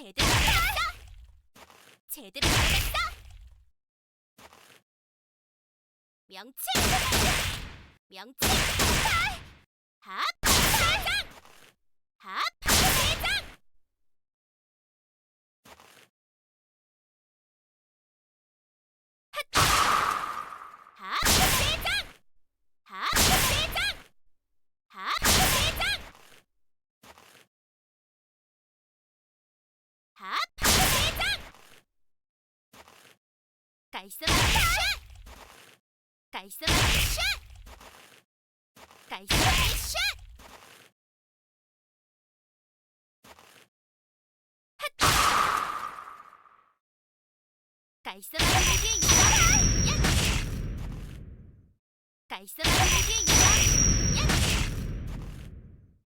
제대로 들어갔어. 제대로 들어갔어. 명치. 명치. 합. 대장. 합. 대장. 합. 대장. 합. 대장. 합. 대장. 합. 대장. 깔끔하게 샷. 깔끔하게 샷. 깔끔하게 샷. 깔끔하게 이게 있어. 야. 깔끔하게 이게 있어. 야.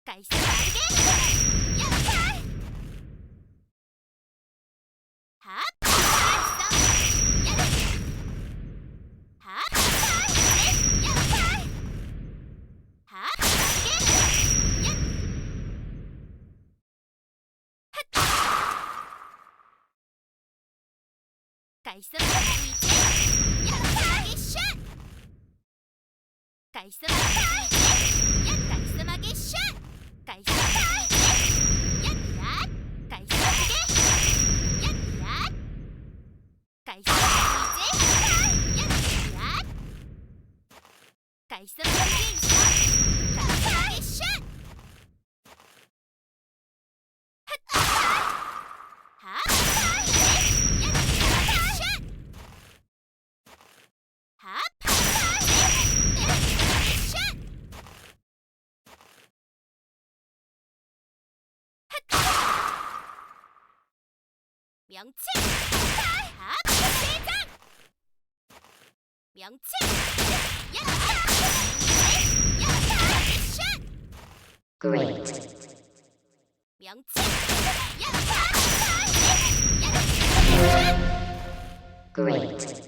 깔끔하게. 야. 합. 합. 야. 합. 야. 합. 야. 깔끔하게 이제 깔끔하게 샷 깔끔하게 이제 야 깔끔하게 샷 깔끔하게 이제 야 깔끔하게 야 깔끔하게 이제 야 깔끔하게 있어 깔끔하게 샷 하 명치 합 대장 명치 야 야! Great. 명치 야! 야! Great.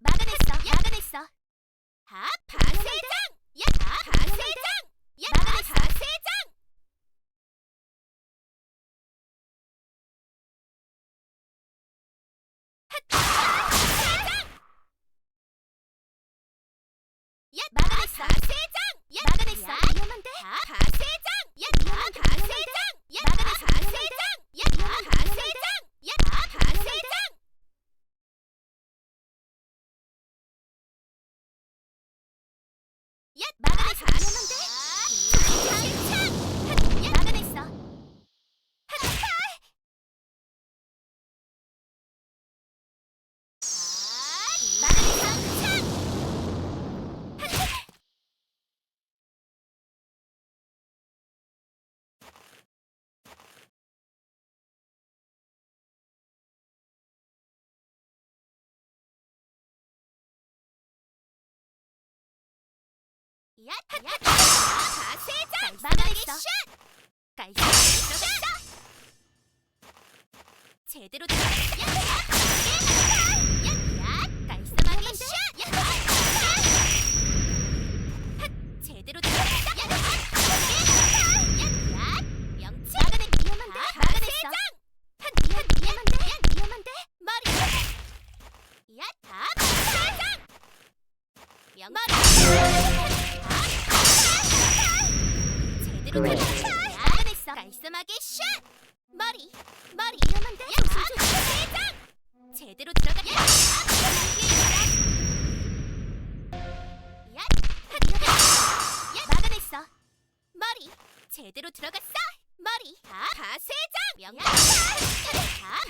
막아냈어 막아냈어 합바세장 야 바세장 야 바세장 야 막아냈어 바세장 야 막아냈어 위험한데 바세장 야 위험한데 바세장 야 막아냈어 바세장 야 바세장 야 바세장 야, 막아냈어. 위험한데? 야, 막아냈어. 막아냈어. 야, 야, 가세장 막아냈어. 깔끔하게 들어갔어. 제대로 들어갔어. 야, 야, 야, 깔끔하게 샷. 야, 야, 제대로 들어갔어. 야, 야, 야, 명치. 막아낸 위험한데. 막아냈어. 한 위험 위험한데. 야, 위험한데. 머리. 야, 다 가세장. 명 머리. 알아냈어. 깔끔하게 샷. 머리, 머리 위험한데. 대장. 제대로 들어갔어. 야, 야, 막아냈어. 머리, 제대로 들어갔어. 머리, 다 가세장. 명령. 다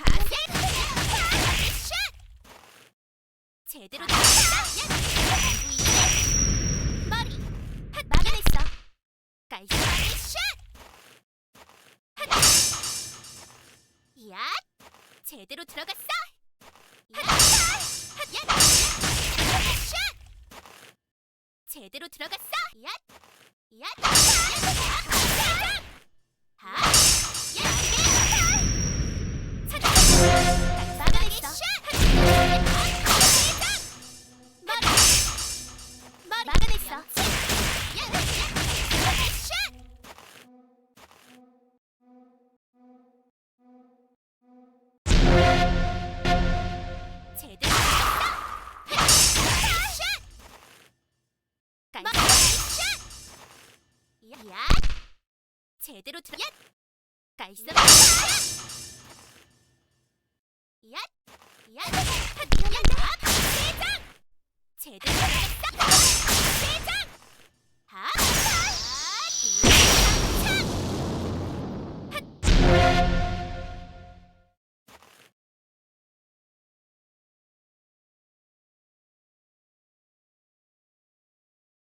가세장. 샷. 제대로 들어갔어. 야, 제대로 들어갔어! 제대로 들어갔어! 야! 야! 제대로 들어. 야! 야!